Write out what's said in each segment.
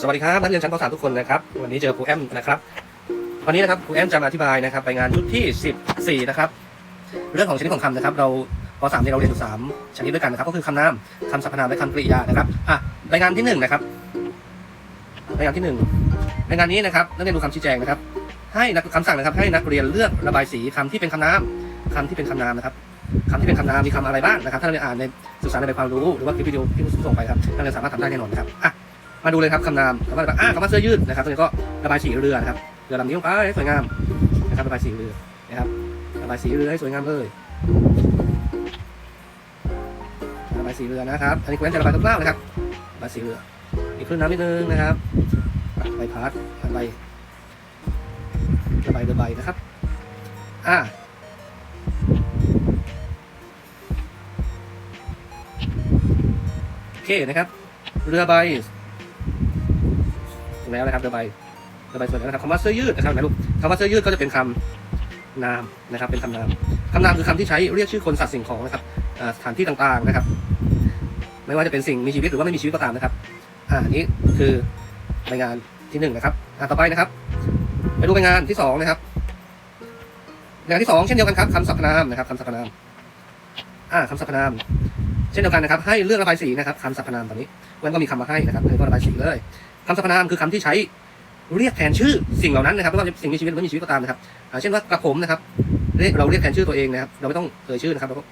สวัสดีครับนักเรียนชั้นป .3 ทุกคนนะครับ วันนี้เจอครูแอมนะครับวันนี้นะครับครูแอมจะมาอธิบายนะครับ ไปงานชุดที่ 14 นะครับ เรื่องของชนิดของคำนะครับ เราป .3 เนี่ยเราเรียนอยู่3ชนิดด้วยกันนะครับ ก็คือคำนามคำสรรพนามและคำกริยานะครับอะรายงานที่หนึ่งนะครับรายงานที่หนึ่งรายงานนี้นะครับนักเรียนดูคำชี้แจงนะครับ ให้นักคำสั่งนะครับ ให้นักเรียนเลือกระบายสีคำที่เป็นคำนามคำที่เป็นคำนามนะครับคำที่เป็นคำนามมีคำอะไรบ้างนะครับ ถ้านักเรียนอ่านในสื่อสารในใบความรู้หรือว่าคลิปวิดีโอที่ผมส่งไปครับนักเรียนสามารถทำได้แน่นอนครับอะ มาดูเลยครับคำนามคำว่าอะไรบ้างอ่าคำว่าเสื้อยืดนะครับตัวนี้ก็ระบายสีเรือนะครับเรือลำนี้ลงไปให้สวยงามนะครับระบายสีเรือนะครับระบายสีเรือให้สวยงามเลยระบายสีเรือนะครับ อันนี้คุณแอนจะระบายคร่าวๆนะครับระบายสีเรืออีกครึ่งน้ำนิดนึงนะครับใบพัดใบระบายเรือใบนะครับอ่าโอเคนะครับ เรือใบ แล้วนะครับเรือใบเรือใบส่วนแล้วนะครับคำว่าเสื้อยืดนะครับนะลูกคำว่าเสื้อยืดก็จะเป็นคำนามนะครับ เป็นคำนามคำนามคือคำที่ใช้เรียกชื่อคนสัตว์สิ่งของนะครับสถานที่ต่างๆนะครับ ไม่ว่าจะเป็นสิ่งมีชีวิตหรือว่าไม่มีชีวิตก็ตามนะครับอ่าอันนี้คือรายงานที่หนึ่งนะครับอ่าต่อไปนะครับ ไปดูรายงานที่สองนะครับรายงานที่สองเช่นเดียวกันครับคำสรรพนามนะครับคำสรรพนามอ่าคำสรรพนาม เช่นเดียวกันนะครับ ให้เลือกระบายสีนะครับคำสรรพนามตอนนี้มันก็มีคำมาให้นะครับเลยก็ระบายสีเลยคำสรรพนามคือคำที่ใช้เรียกแทนชื่อสิ่งเหล่านั้นนะครับไม่ว่าจะสิ่งมีชีวิตหรือไม่มีชีวิตก็ตามนะครับเช่นว่ากระผมนะครับเรียกเราเรียกแทนชื่อตัวเองนะครับ เราไม่ต้องเอ่ยชื่อนะครับเราก็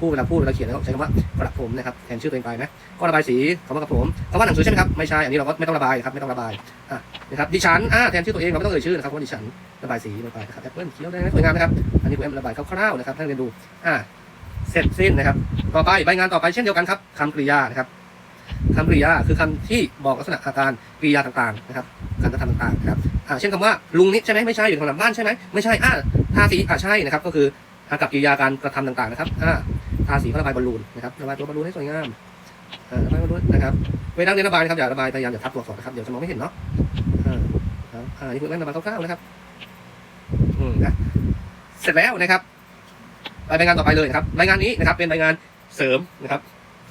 พูดเวลาพูดเวลาเขียนแล้วใช้คำว่ากระผมนะครับแทนชื่อตัวเองไปนะก็ระบายสีคำว่ากระผมคำว่าหนังสือใช่ไหมครับไม่ใช่อันนี้เราก็ไม่ต้องระบายครับไม่ต้องระบายอะนะครับดิฉันอ่าแทนชื่อตัวเองเราไม่ต้องเอ่ยชื่อนะครับว่าดิฉันระบายสีลงไปนะครับแอปเปิ้ลเขียวแดงสวยงามนะครับอันนี้ผมระบายคร่าวๆนะครับให้เรียนดูอ่า เสร็จสิ้นนะครับ ต่อไปใบงานต่อไปเช่นเดียวกันครับคำกริยานะครับคำกริยาคือคำที่บอกลักษณะอาการกริยาต่างๆนะครับ การกระทำต่างๆนะครับอ่าเช่นคำว่าลุงนี่ใช่ไหมไม่ใช่อยู่ทางหลังบ้านใช่ไหมไม่ใช่อ่าทาสีอ่าใช่นะครับ ก็คืออากับกริยาการกระทำต่างๆนะครับอ่าทาสีก็ระบายบอลลูนนะครับระบายตัวบอลลูนให้สวยงามอ่าระบายบอลลูนนะครับเวลาเรียนระบายนะครับอย่าระบายพยายามอย่าทับตัวอักษรนะครับเดี๋ยวจะมองไม่เห็นเนาะอ่าอ่านี่คือแม่นระบายคร่าวๆนะครับอืมนะเสร็จแล้วนะครับ ไปใบงานต่อไปเลยนะครับใบงานนี้นะครับเป็นใบงานเสริมนะครับ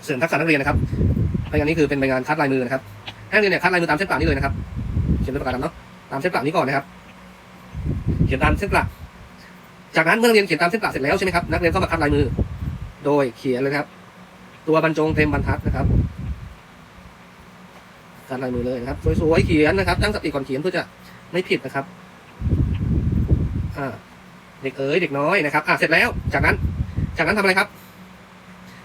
เสริมทักษะนักเรียนนะครับใบงานนี้คือเป็นใบงานคัดลายมือนะครับให้นักเรียนเนี่ยคัดลายมือตามเส้นปากนี้เลยนะครับเขียนด้วยปากกาดำเนาะตามเส้นปากนี้ก่อนนะครับ เขียนตามเส้นปากจากนั้นเมื่อนักเรียนเขียนตามเส้นปากเสร็จแล้วใช่ไหมครับนักเรียนก็มาคัดลายมือ โดยเขียนเลยครับ ตัวบรรจงเต็มบรรทัดนะครับคัดลายมือเลยนะครับสวยๆเขียนนะครับตั้งสติก่อนเขียนเพื่อจะไม่ผิดนะครับอ่า เด็กเอ๋ยเด็กน้อยนะครับ อ่าเสร็จแล้ว จากนั้น จากนั้นทำอะไรครับ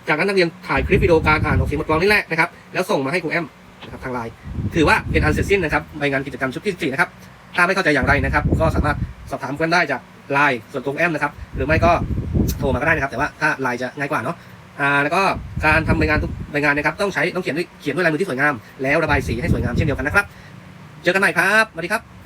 จากนั้นนักเรียนถ่ายคลิปวิดีโอการอ่านออกเสียงบทกลอนนี่แหละนะครับ แล้วส่งมาให้ครูแอมนะครับทางไลน์ ถือว่าเป็นอันเสร็จสิ้นนะครับใบงานกิจกรรมชุดที่14นะครับ ถ้าไม่เข้าใจอย่างไรนะครับ ก็สามารถสอบถามกันได้จากไลน์ส่วนตัวครูแอมนะครับ หรือไม่ก็โทรมาก็ได้นะครับ แต่ว่าถ้าไลน์จะง่ายกว่าเนาะอ่าแล้วก็การทำใบงานทุกใบงานนะครับ ต้องใช้ต้องเขียนด้วยเขียนด้วยลายมือที่สวยงาม แล้วระบายสีให้สวยงามเช่นเดียวกันนะครับ เจอกันใหม่ครับสวัสดีครับ